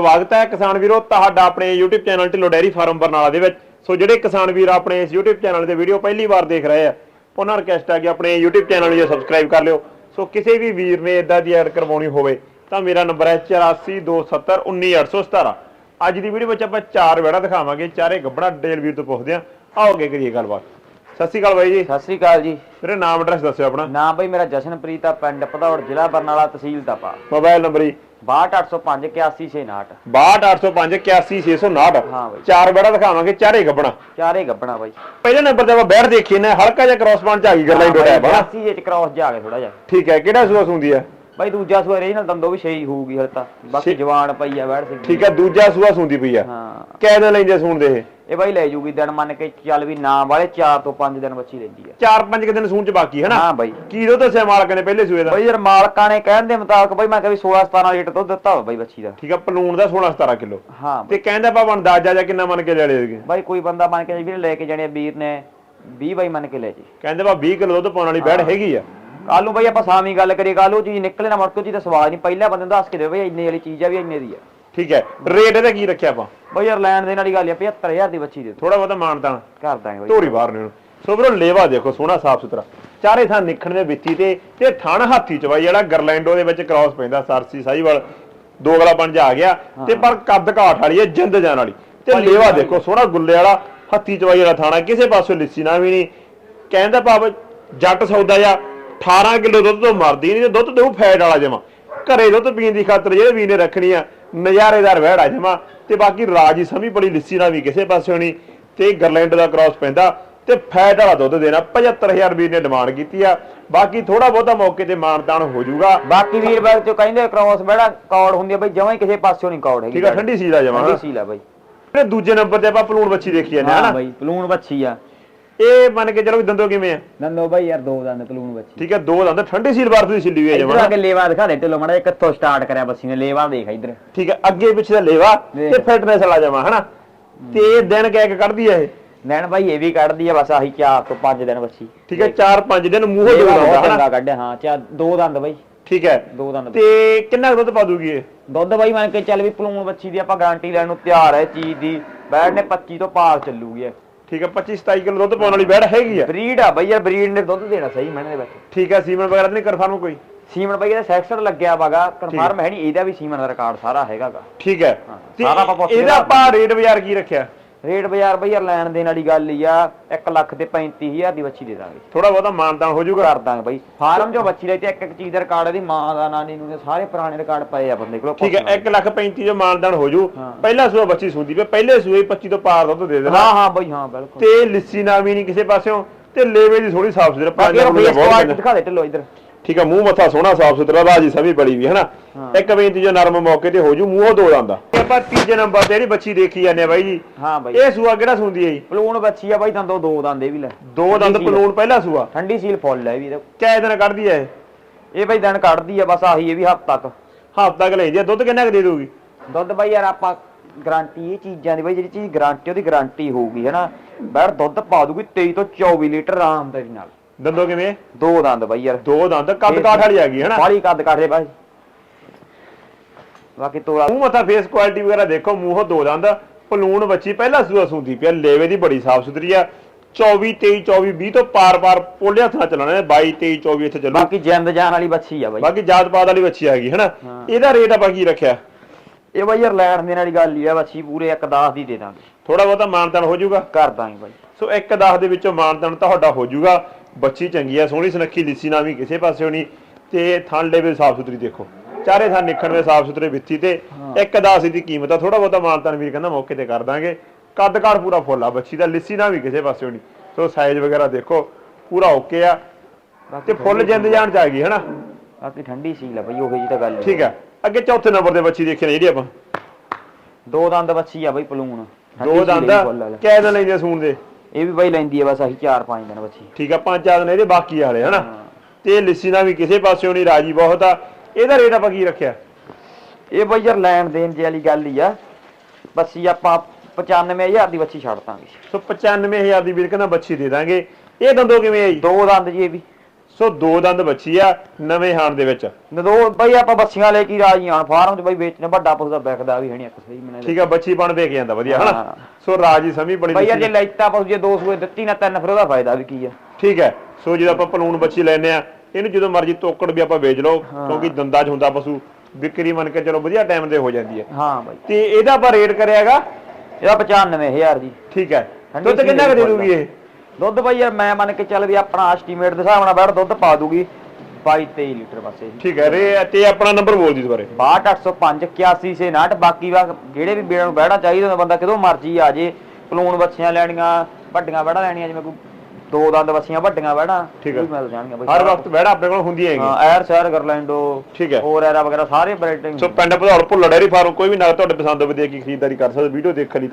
ਸਵਾਗਤ ਹੈ ਕਿਸਾਨ ਵੀਰੋ ਤੁਹਾਡਾ ਆਪਣੇ YouTube channel Dhillon dairy farm Barnala ਦੇ ਵਿੱਚ। ਸੋ ਜਿਹੜੇ ਕਿਸਾਨ ਵੀਰ ਆਪਣੇ ਇਸ YouTube ਚੈਨਲ ਤੇ ਵੀਡੀਓ ਪਹਿਲੀ ਵਾਰ ਦੇਖ ਰਹੇ ਆ ਉਹਨਾਂ ਨੂੰ ਰਿਕਵੈਸਟ ਹੈ ਕਿ ਆਪਣੇ YouTube ਚੈਨਲ ਨੂੰ ਸਬਸਕ੍ਰਾਈਬ ਕਰ ਲਿਓ। ਸੋ ਕਿਸੇ ਵੀ ਵੀਰ ਨੇ ਇਦਾਂ ਦੀ ਐਡ ਕਰਵਾਉਣੀ ਹੋਵੇ ਤਾਂ ਮੇਰਾ ਨੰਬਰ ਹੈ 8427191817 ਅੱਜ ਦੀ ਵੀਡੀਓ ਵਿੱਚ ਆਪਾਂ ਚਾਰ ਵੇੜਾ ਦਿਖਾਵਾਂਗੇ ਚਾਰੇ ਗੱਬੜਾ ਡੇਲ ਵੀਰ ਤੋਂ ਪੁੱਛਦੇ ਆ ਆਓ ਅੱਗੇ ਕਰੀਏ ਗੱਲਬਾਤ। ਸਤਿ ਸ਼੍ਰੀ ਅਕਾਲ ਬਾਈ ਜੀ। ਸਤਿ ਸ੍ਰੀ ਅਕਾਲ ਜੀ। ਮੇਰੇ ਨਾਮ ਐਡਰੈਸ ਦੱਸਿਓ ਆਪਣਾ। ਨਾਮ ਬਈ ਮੇਰਾ ਜਸ਼ਨਪ੍ਰੀਤ ਆ ਪਿੰਡ ਭਦੌੜ ਜ਼ਿਲ੍ਹਾ ਬਰਨਾਲਾ ਤਹਿਸੀਲ ਤਪਾ ਮੋਬਾਈਲ ਨੰਬਰ ਜੀ। 62805 8169 62805659 ਹਾਂ ਬਾਈ। ਚਾਰ ਵੇੜਾ ਦਿਖਾਵਾਂਗੇ ਚਾਰੇ ਗੱਬੜਾ ਚਾਰੇ ਗੱਬਣਾ ਬਾਈ। ਪਹਿਲੇ ਨੰਬਰ ਤੇ ਆਪਾਂ ਬੈਠ ਦੇਖੀ ਨੇ ਹਲਕਾ ਜਿਹਾ ਕ੍ਰਾਸ ਪੁਆਇੰਟ ਚ ਆ ਗਈ ਗੱਲਾਂ ਹੀ ਡੋੜਿਆ ਬਾ 80 ਜੇ ਚ ਕ੍ਰਾਸ ਜਾ ਕੇ ਥੋੜਾ ਜਿਹਾ। ਠੀਕ ਹੈ ਕਿਹੜਾ ਸੂਆ ਸੁੰਦੀ ਹੈ? ਬਾਈ ਦੂਜਾ ਸੂਆ ਰੀਜਨਲ ਦੰਦੋ ਵੀ ਛੇ ਹੋਊਗੀ ਹਲ ਤਾਂ। ਬਾਕੀ ਛੇ- ਜਵਾਨ ਪਈ ਆ ਬੈਠ ਸਿੰਘ ਠੀਕ ਹੈ ਦੂਜਾ ਸੂਆ ਸੁੰਦੀ ਪਈ ਆ। ਹਾਂ। ਕਿਹ ਦਿਨ ਲੈਂਦੇ ਸੁਣਦੇ ਇਹ? ਇਹ ਬਾਈ ਲੈ ਜੂਗੀ ਦਿਨ ਮੰਨ ਕੇ ਚੱਲ ਵੀ ਨਾ ਵਾਲੇ 4 ਤੋਂ 5 ਦਿਨ ਬੱਚੀ ਲੈਂਦੀ ਆ। ਚਾਰ ਪੰਜ ਕੁ ਦਿਨ ਸੂਣ ਚ ਬਾਕੀ ਹੈ ਨਾ ਹਾਂ ਬਾਈ। ਕੀ ਦੋ ਦੱਸਿਆ ਮਾਲਕ ਨੇ ਪਹਿਲੇ ਸੂਏ ਦਾ? ਬਾਈ ਯਾਰ ਮਾਲਕਾਂ ਨੇ ਕਹਿਣ ਦੇ ਮੁਤਾਬਕ ਬਾਈ ਮੈਂ ਕਿਹਾ ਵੀ 16 17 ਲੀਟਰ ਦੁੱਧ ਦਿੱਤਾ ਵਾ ਬਾਈ ਬੱਚੀ ਦਾ। ਠੀਕ ਹੈ ਪਲੂਣ ਦਾ 16 17 ਕਿਲੋ। ਹਾਂ ਤੇ ਕਹਿੰਦਾ ਪਾ ਅੰਦਾਜ਼ਾ ਜਾਂ ਕਿੰਨਾ ਮੰਨ ਕੇ ਲੈ ਲਏਗੇ ਬਾਈ ਕੋਈ ਬੰਦਾ ਮੰਨ ਕੇ ਵੀਰ ਲੈ ਕੇ ਜਾਣੇ ਆ ਵੀਰ ਨੇ 20 ਬਾਈ ਮੰਨ ਕੇ ਲੈ ਜੀ। ਕਹਿੰਦੇ ਪਾ 20 ਕਿਲੋ ਦੁੱਧ ਪਾਉਣ ਵਾਲੀ ਬੈੜ ਹੈਗੀ ਆ। ਕੱਲ ਨੂੰ ਬਈ ਆਪਾਂ ਸਾਵੀਂ ਗੱਲ ਕਰੀਏ ਕੱਲ ਉਹ ਚੀਜ਼ ਨਿਕਲੇ ਨਾ ਮੁੜਕੋ ਚੀਜ਼ ਦਾ ਸਵਾਦ ਨਹੀਂ ਪਹਿਲਾਂ ਬੰਦੇ ਨੂੰ ਦੱਸ ਕੇ ਦੇ ਬਈ ਇੰਨੇ ਵਾਲੀ ਚੀਜ਼ ਆ ਵੀ ਇੰਨੇ ਦੀ ਆ। ਠੀਕ ਹੈ ਰੇਟ ਇਹਦਾ ਕੀ ਰੱਖਿਆ ਆਪਾਂ? ਬਈ ਯਾਰ ਲੈਣ ਦੇਣ ਵਾਲੀ ਗੱਲ ਆ 75000 ਦੀ ਬੱਚੀ ਦੇ ਥੋੜਾ ਬਹੁਤਾ ਮਾਨਤਾਨ ਕਰ ਦਾਂਗੇ ਬਈ। ਧੋਰੀ ਬਾਹਰ ਨੇ। ਸੋ ਵੀਰੋ ਲੇਵਾ ਦੇਖੋ ਸੋਹਣਾ ਸਾਫ਼ ਸੁਥਰਾ। ਚਾਰੇ ਥਾਂ ਨਿਖਣ ਦੇ ਵਿੱਚੀ ਤੇ ਤੇ ਥਣ ਹਾਥੀ ਚਵਾਈ ਜਿਹੜਾ ਗਰਲੈਂਡੋ ਦੇ ਵਿੱਚ ਕ੍ਰਾਸ ਪੈਂਦਾ ਸਰਸੀ ਸਾਈਵਾਲ ਦੋ ਗਲਾ ਬਣ ਜਾ ਆ ਗਿਆ। ਤੇ ਪਰ ਕੱਦ ਘਾਟ ਵਾਲੀ ਹੈ ਜਿੰਦ ਜਾਨ ਵਾਲੀ। ਤੇ ਲੇਵਾ। ਦੇਖੋ ਸੋਹਣਾ ਗੁੱਲੇ ਵਾਲਾ ਹੱਥੀ ਚਵਾਈ ਵਾਲਾ ਥਾਣਾ ਕਿਸੇ ਪਾਸੋਂ ਲਿੱਸੀ ਨਾ ਵੀ ਨਹੀਂ। ਕਹਿੰਦਾ ਭਾਵ ਜੱਟ ਸੌਦਾ ਜਾਂ 18 ਕਿਲੋ ਦੁੱਧ ਤੋਂ ਮਰਦੀ ਨਹੀਂ ਦੁੱਧ ਦੇਉ ਫੈਟ ਵਾਲਾ ਜਮਾ। ਘਰੇ ਦੁੱਧ ਪੀਣ ਦੀ ਖਾਤਰ ਜਿਹੜੇ ਵੀ ਨੇ ਰੱਖਣੀ ਆ ਨਜ਼ਾਰੇਦਾਰ ਵਹਿੜਾ ਜਮਾ ਤੇ ਬਾਕੀ ਰਾਜੀ ਸਮੀ ਬੜੀ ਲਿੱਸੀ ਨਾ ਵੀ ਕਿਸੇ ਪਾਸੇ ਨਹੀਂ ਤੇ ਗਰਲੈਂਡ ਦਾ ਕ੍ਰਾਸ ਪੈਂਦਾ ਤੇ ਫੈਟ ਵਾਲਾ ਦੁੱਧ ਦੇਣਾ 75000 ਵੀਰ ਨੇ ਡਿਮਾਂਡ ਕੀਤੀ ਆ। ਬਾਕੀ ਥੋੜਾ ਬਹੁਤਾ ਮੌਕੇ ਤੇ ਮਾਨਤਾਨ ਹੋ ਜਾਊਗਾ। ਬਾਕੀ ਵੀਰ ਬਾਗ ਚੋਂ ਕਹਿੰਦੇ ਕ੍ਰੋਸ ਬੜਾ ਕੌੜ ਹੁੰਦੀ ਆ ਬਈ ਜਮਾਂ ਹੀ ਕਿਸੇ ਪਾਸਿਓਂ ਨਹੀਂ ਕੌੜ ਹੈਗੀ ਠੀਕ ਆ ਠੰਡੀ ਸੀਲ ਆ ਜਮਾ ਠੰਡੀ ਸੀਲ ਆ ਬਈ। ਤੇ ਦੂਜੇ ਨੰਬਰ ਤੇ ਆਪਾਂ ਪਲੂਣ ਬੱਚੀ ਦੇਖੀ ਜਾਂਦੇ ਹਾਂ ਹਾਂ ਨਾ ਬਈ ਪਲੂਣ ਬੱਚੀ ਆ। ਇਹ ਮੰਨ ਕੇ ਚਲੋ ਵੀ ਦੰਦੋ ਕਿਵੇਂ ਆ? ਨੰਦੋ ਬਈ ਯਾਰ ਦੋ ਦੰਦ ਪਲੂਣ ਬੱਚੀ। ਠੀਕ ਹੈ ਦੋ ਦੰਦ ਠੰਡੀ ਸੀਲ ਬਰਫ ਦੀ ਛਿੱਲੀ ਹੋਈ ਹੈ ਇਧਰ ਜਮਾ। ਆ ਕੇ ਲੇਵਾ ਦਿਖਾ ਦੇ ਢਿੱਲੋ ਮੜਾ ਕਿੱਥੋਂ ਸਟਾਰਟ ਕਰਿਆ ਬੱਸੀ ਨੇ ਲੇਵਾ ਦੇਖ ਇਧਰ। ਠੀਕ ਹੈ ਅੱਗੇ ਪਿੱਛੇ ਦਾ ਲੇਵਾ। ਤੇ ਫਿਟਨੈਸ ਵਾਲਾ ਜਮਾ ਹਨਾ? ਤੇ ਇਹ ਦਿਨ ਕਹਿ ਕੇ ਕੱਢਦੀ ਆ ਇਹ? ਨੈਣ ਬਾਈ ਇਹ ਵੀ ਕੱਢਦੀ ਆ ਬਸ ਆਹੀ 4 ਤੋਂ 5 ਦਿਨ ਬੱਚੀ ਠੀਕ ਹੈ 4-5 ਦਿਨ ਮੂੰਹੋਂ ਲੇਵਾ ਦੋ ਬਹੁਤ ਦੰਦ ਚੰਗਾ ਹਨਾ ਕੱਢਿਆ ਹਾਂ ਚਾ ਦੋ ਦੰਦ ਬਾਈ। ਠੀਕ ਹੈ ਦੋ ਦੰਦ ਤੇ ਕਿੰਨਾ ਕੁ ਦੁੱਧ ਪਾ ਦੂਗੀ ਇਹ? ਦੁੱਧ ਬਾਈ ਮੰਨ ਕੇ ਚੱਲ ਵੀ ਪਲੂਣ ਬੱਚੀ ਦੀ ਆਪਾਂ ਗਾਰੰਟੀ ਲੈਣ ਨੂੰ ਤਿਆਰ ਹੈ ਚੀਜ਼ ਦੀ। ਬੈਡ ਨੇ 25 ਤੋਂ ਪਾਰ ਚੱਲੂਗੀ ਇਹ। ਠੀਕ ਹੈ 25-27 ਕਿਲੋ ਦੁੱਧ ਪਾਉਣ ਵਾਲੀ ਬੈੜ ਹੈਗੀ ਆ। ਬਰੀਡ ਆ ਬਈ ਯਾਰ ਬਰੀਡ ਨੇ ਦੁੱਧ ਦੇਣਾ ਸਹੀ ਮੈਨੇ ਦੇ ਵਿੱਚ। ਠੀਕ ਹੈ ਸੀਮਨ ਵਗੈਰਾ ਨਹੀਂ ਕਨਫਰਮ ਕੋਈ? ਸੀਮਨ ਬਈ ਇਹਦਾ ਸੈਕਸਰ ਲੱਗਿਆ ਵਾਗਾ ਕਨਫਰਮ ਹੈ ਨਹੀਂ ਇਹਦਾ ਵੀ ਸੀਮਨ ਦਾ ਰਿਕਾਰਡ ਸਾਰਾ ਹੈਗਾਗਾ ਠੀਕ ਹੈ। ਸਾਰਾ ਆਪਾਂ ਇਹਦਾ ਆਪਾਂ ਰੇਟ ਬਾਜ਼ਾਰ ਕੀ ਰੱਖਿਆ? ਰੇਟ ਬਾਜ਼ਾਰ ਬਈ ਯਾਰ ਲੈਣ ਦੇਣ ਵਾਲੀ ਗੱਲ ਹੀ ਆ 1 ਲੱਖ ਤੇ 35000 ਦੀ ਬੱਚੀ ਦੇ ਦਾਂਗੇ। ਥੋੜਾ ਬਹੁਤਾ ਮਾਨਤਾਨ ਹੋ ਜਾਊਗਾ। ਕਰ ਦਾਂਗੇ ਬਈ। ਫਾਰਮ ਚੋਂ ਬੱਚੀ ਲਈ ਤੇ ਇੱਕ ਇੱਕ ਚੀਜ਼ ਦਾ ਰਿਕਾਰਡ ਇਹਦੀ ਮਾਂ ਦਾ ਨਾਨੀ ਨੂੰ ਦੇ ਸਾਰੇ ਪੁਰਾਣੇ ਰਿਕਾਰਡ ਪਏ ਆ ਬੰਦੇ ਕੋਲ ਠੀਕ ਹੈ 1 ਲੱਖ 35 ਜੋ ਮਾਨਦਾਨ ਹੋ ਜੂ। ਪਹਿਲਾ ਸੂਆ ਬੱਚੀ ਸੁੰਦੀ ਪਈ ਪਹਿਲੇ ਸੂਏ 25 ਤੋਂ ਪਾਰ ਦੁੱਧ ਦੇ ਦੇਣਾ। ਹਾਂ ਹਾਂ ਬਈ ਹਾਂ ਬਿਲਕੁਲ। ਤੇ ਲਿੱਸੀ ਨਾ ਵੀ ਨਹੀਂ ਕਿਸੇ ਪਾਸਿਓਂ ਤੇ ਲੇਵੇ ਦੀ ਥੋੜੀ ਸਾਫ਼ ਸੁਥਰਾ ਫੇਸ ਕੁਆਲਿਟੀ ਦਿਖਾ ਦੇ ਢਿੱਲੋ ਇਧਰ। ਠੀਕ ਹੈ ਮੂੰਹ ਮੱਥਾ ਸੋਹਣਾ ਸਾਫ਼ ਸੁਥਰਾ ਰਾਜੀ ਸਭੀ ਬੜੀ ਵੀ ਹਨਾ। ਇੱਕ ਬੇਨਤੀ ਜੋ ਨਰਮ ਮੌਕੇ ਤੇ ਹੋ ਜੂ ਮੂੰਹੋਂ ਦੋ ਦੰਦਾ ਆਪਾਂ ਤੀਜੇ ਨੰਬਰ ਤੇ ਜਿਹੜੀ ਬੱਚੀ ਦੇਖੀ ਜਾਂਦੇ ਆ ਬਾਈ ਜੀ ਹਾਂ ਬਈ। ਇਹ ਸੂਆ ਕਿਹੜਾ ਸੁੰਦੀ ਹੈ ਜੀ? ਪਲੂਣ ਬੱਚੀ ਆ ਬਾਈ ਦੰਦੋ ਦੋ ਦੰਦ ਵੀ ਲੈ। ਦੋ ਦੰਦ ਪਲੂਣ ਪਹਿਲਾ ਸੂਆ? ਠੰਡੀ ਸੀਲ ਫੁੱਲ ਹੈ ਵੀ। ਕਿਆ ਦਿਨ ਕੱਢਦੀ ਹੈ ਇਹ? ਬਈ ਦਿਨ ਕੱਢਦੀ ਆ ਬਸ ਆਹੀ ਇਹ ਵੀ ਹਫ਼ਤਾ ਤੱਕ ਹਫ਼ਤਾ ਤੱਕ ਲੈਂਦੀ ਆ ਦੁੱਧ ਕਿੰਨਾ ਕੁ ਦੇ ਦੂਗੀ ਦੁੱਧ ਬਾਈ ਯਾਰ ਆਪਾਂ ਗਾਰੰਟੀ ਇਹ ਚੀਜ਼ਾਂ ਦੀ ਬਾਈ ਜਿਹੜੀ ਚੀਜ਼ ਗਾਰੰਟੀ ਉਹਦੀ ਗਾਰੰਟੀ ਹੋਊਗੀ ਹੈ ਨਾ ਬੈਰ ਦੁੱਧ ਪਾ ਦੂਗੀ 23 ਤੋਂ 24 ਲੀਟਰ ਆਰਾਮਦਾਰੀ ਨਾਲ। ਦੰਦੋ ਕਿਵੇਂ? ਦੋ ਦੰਦ ਬਾਈ ਯਾਰ। ਦੋ ਦੰਦ ਕੱਦ ਕਾਠ ਵਾਲੀ ਆ ਗਈ ਹਨਾ? ਬਾਲੀ ਕੱਦ ਕਾਠੇ ਬਾਈ। ਬਾਕੀ ਤੋਲਾ ਮੂੰਹ ਮੱਥਾ ਫੇਸ ਕੁਆਲਿਟੀ ਵਗੈਰਾ ਦੇਖੋ ਮੂੰਹੋਂ ਦੋ ਦੰਦ। ਪਲੂਣ ਬੱਚੀ ਪਹਿਲਾ ਸੂਆ ਸੁੰਦੀ ਪਿਆ ਲੇਵੇ ਦੀ ਬੜੀ ਸਾਫ਼ ਸੁਥਰੀ ਆ। 24 23 24 20 ਤੋਂ ਪਾਰ-ਪਾਰ ਪੋਲੇ ਹੱਥ ਨਾਲ ਚੱਲਣਾ ਨੇ 22 23 24 ਇੱਥੇ ਚੱਲੂ। ਬਾਕੀ ਜਿੰਦ ਜਾਨ ਵਾਲੀ ਬੱਚੀ ਆ ਬਾਈ। ਬਾਕੀ ਜਾਤ ਪਾਤ ਵਾਲੀ ਬੱਚੀ ਆ ਗਈ ਹਨਾ। ਇਹਦਾ ਰੇਟ ਆਪਾਂ ਕੀ ਰੱਖਿਆ? ਇਹ ਬਾਈ ਯਾਰ ਲੈਣ ਦੇਣ ਵਾਲੀ ਗੱਲ ਹੀ ਆ ਬੱਚੀ ਪੂਰੇ 1 ਦੀ ਦੇ ਦਾਂਗੇ। ਥੋੜਾ ਬਹੁਤਾ ਮਾਨਤਾਨ ਹੋ ਜਾਊਗਾ। ਕਰ ਦਾਂਗੇ ਬਾਈ। ਸੋ 1 10 ਦੇ ਵਿੱਚੋਂ ਮਾਨਤਾਨ ਤੁਹਾਡਾ ਹੋ ਜਾਊਗਾ। ਬੱਚੀ ਚੰਗੀ ਆ ਸੋਹਣੀ ਸੁਨੱਖੀ ਲਿੱਸੀ ਨਾ ਵੀ ਕਿਸੇ ਪਾਸਿਓਂ ਨਹੀਂ ਤੇ ਥਣ ਲੈਵੇ ਸਾਫ਼ ਸੁਥਰੀ ਦੇਖੋ। ਚਾਰੇ ਥਾਂ ਨਿਖਣ ਦੇ ਸਾਫ਼ ਸੁਥਰੇ ਵਿੱਥੀ ਤੇ। 1 10 ਦੀ ਕੀਮਤ ਆ ਥੋੜਾ ਬਹੁਤਾ ਮਾਨਤਾਨ ਵੀਰ ਕਹਿੰਦਾ ਮੌਕੇ ਤੇ ਕਰ ਦਾਂਗੇ। ਕੱਦ ਕਾਠ ਪੂਰਾ ਫੁੱਲ ਆ ਬੱਚੀ ਦਾ ਲਿੱਸੀ ਨਾ ਵੀ ਕਿਸੇ ਪਾਸਿਓਂ ਨਹੀਂ ਸੋ ਸਾਈਜ਼ ਵਗੈਰਾ ਦੇਖੋ ਪੂਰਾ ਓਕੇ ਆ। ਤੇ ਫੁੱਲ ਜਿੰਦ ਜਾਣ ਚ ਆ ਗਈ ਹਨਾ? ਬਾਕੀ ਠੰਡੀ ਸੀਲ ਆ ਬਾਈ ਉਹੀ ਜੀ ਤਾਂ ਗੱਲ ਹੀ। ਠੀਕ ਆ। ਅੱਗੇ ਚੌਥੇ ਨੰਬਰ ਤੇ ਬੱਚੀ ਦੇਖੀ ਨੇ ਜਿਹੜੀ ਆਪਾਂ। ਦੋ ਦੰਦ ਬੱਚੀ ਆ ਬਾਈ ਪਲੂਣ। ਠੰਡੀ ਦੋ ਦੰਦ ਹੀ ਫੁੱਲ ਵਾਲਾ। ਕੈ ਦਿਨ ਲੈਂਦੇ ਸੂਣ ਦੇ। ਇਹ ਵੀ ਬਾਈ ਲੈਂਦੀ ਆ ਬਸ ਆਹੀ 4-5 ਦਿਨ ਬੱਚੀ ਠੀਕ ਆ ਪੰਜ ਚਾਰ ਦਿਨ ਇਹਦੇ ਬਾਕੀ ਵਾਲੇ ਹਨਾ? ਹਾਂ। ਤੇ ਲਿੱਸੀ ਨਾਲ ਵੀ ਕਿਸੇ ਪਾਸਿਓਂ ਨਹੀਂ ਰਾਜੀ ਬਹੁਤ ਆ। ਇਹਦਾ ਰੇਟ ਆਪਾਂ ਕੀ ਰੱਖਿਆ? ਇਹ ਬਾਈ ਯਾਰ ਲੈਣ ਦੇਣ ਦੀ ਵਾਲੀ ਗੱਲ ਹੀ ਆ। ਬੱਸੀ ਆਪਾਂ 95000 ਦੀ ਬੱਚੀ ਛੱਡ ਦਾਂਗੇ। ਸੋ 95000 ਦੀ ਵੀਰ ਕਹਿੰਦਾ ਬੱਚੀ ਦੇ ਦਾਂਗੇ। ਇਹ ਦੰਦੋ ਕਿਵੇਂ ਆਈ ਦੋ ਦੰਦ ਜੀ ਇਹ ਵੀ। ਸੋ ਦੋ ਦੰਦ ਬੱਚੀ ਆ ਨਵੇਂ ਹਾਣ ਦੇ ਵਿੱਚ। ਨਦੋ ਬਈ ਆਪਾਂ ਬੱਸੀਆਂ ਲੈ ਕੇ ਹੀ ਰਾਜੀ ਆਣ ਫਾਰਮ 'ਚ ਬਈ ਵੇਚਣੇ ਵੱਡਾ ਪਸ਼ੂ ਦਾ ਵਿਕਦਾ ਵੀ ਹੈ ਨਹੀਂ ਇੱਕ ਸਹੀ ਮਨੇ ਠੀਕ ਆ ਬੱਚੀ ਬਣ ਦੇ ਕੇ ਜਾਂਦਾ ਵਧੀਆ ਹਨਾ। ਸੋ ਰਾਜੀ ਸਮੀ ਬੜੀ ਬਈ ਜੇ ਲੈਤਾ ਪਸ਼ੂ ਜੇ ਦੋ ਸੂਏ ਦਿੱਤੀ ਨਾ ਤਿੰਨ ਫਿਰ ਉਹਦਾ ਫਾਇਦਾ ਵੀ ਕੀ ਆ? ਠੀਕ ਹੈ ਸੋ ਜਦੋਂ ਆਪਾਂ ਪਲੂਣ ਬੱਚੀ ਲੈਨੇ ਆ ਇਹਨੂੰ ਜਦੋਂ ਮਰਜ਼ੀ ਤੋਕੜ ਵੀ ਆਪਾਂ ਵੇਚ ਲਓ ਕਿਉਂਕਿ ਦੰਦਾਂ 'ਚ ਹੁੰਦਾ ਪਸ਼ੂ ਵਿਕਰੀ ਮੰਨ ਕੇ ਚਲੋ ਵਧੀਆ ਟਾਈਮ ਦੇ ਹੋ ਜਾਂਦੀ ਹੈ ਹਾਂ ਬਈ। ਤੇ ਇਹਦਾ ਆਪਾਂ ਰੇਟ ਕਰਿਆਗਾ ਇਹਦਾ 95000 ਜੀ। ਠੀਕ ਹੈ ਦੁੱਧ ਕਿੰਨਾ ਕੁ ਦੇ ਦੂਗੀ ਇਹ? ਦੁੱਧ ਬਈ ਯਾਰ ਮੈਂ ਮੰਨ ਕੇ ਚੱਲ ਵੀ ਆਪਣਾ ਐਸਟੀਮੇਟ ਦੇ ਹਿਸਾਬ ਨਾਲ ਬੈਠ ਦੁੱਧ ਪਾ ਦੂਗੀ 22 23 ਲੀਟਰ ਬਸ ਇਹ। ਠੀਕ ਹੈ ਰੇ ਤੇ ਆਪਣਾ ਨੰਬਰ ਬੋਲ ਦੀ ਦੁਬਾਰੇ 62805 8169 ਬਾਕੀ ਵਾ ਜਿਹੜੇ ਵੀ ਬੇੜਾਂ ਨੂੰ ਬਹਿਣਾ ਚਾਹੀਦਾ ਹੁੰਦਾ ਬੰਦਾ ਕਿਦੋਂ ਮਰਜ਼ੀ ਆ ਜੇ ਪਲੂਣ ਬੱਚੀਆਂ ਲੈਣੀਆਂ ਵੱਡੀਆਂ ਬਹਿੜਾ ਲੈਣੀਆਂ ਜਿਵੇਂ ਕੋਈ ਦੋ ਦੰਦ ਬੱਚੀਆਂ ਵੱਡੀਆਂ ਬਹਿੜਾ ਠੀਕ ਹੈ। ਮਿਲ ਜਾਣਗੀਆਂ ਬਈ ਹਰ ਵਕਤ ਬਹਿੜਾ ਆਪਣੇ ਕੋਲ ਹੁੰਦੀ ਹੈਗੀ ਹਾਂ ਐਰ ਸ਼ਹਿਰ ਗਰਲੈਂਡੋ ਠੀਕ ਹੈ। ਹੋਰ ਐਰਾ ਵਗੈਰਾ ਸਾਰੇ ਬਰੇਟਿੰਗ ਸੋ ਪਿੰਡ ਭਦੌੜ ਭੁੱਲਰ ਡੇਰੀ ਫਾਰਮ ਕੋਈ ਵੀ ਨਗ ਤੁਹਾਡੇ ਪਸੰਦ ਦੇ ਕੇ ਖਰੀਦਦਾਰੀ ਕਰ ਸਕਦੇ ਵੀਡੀਓ ਦੇਖਣ ਲਈ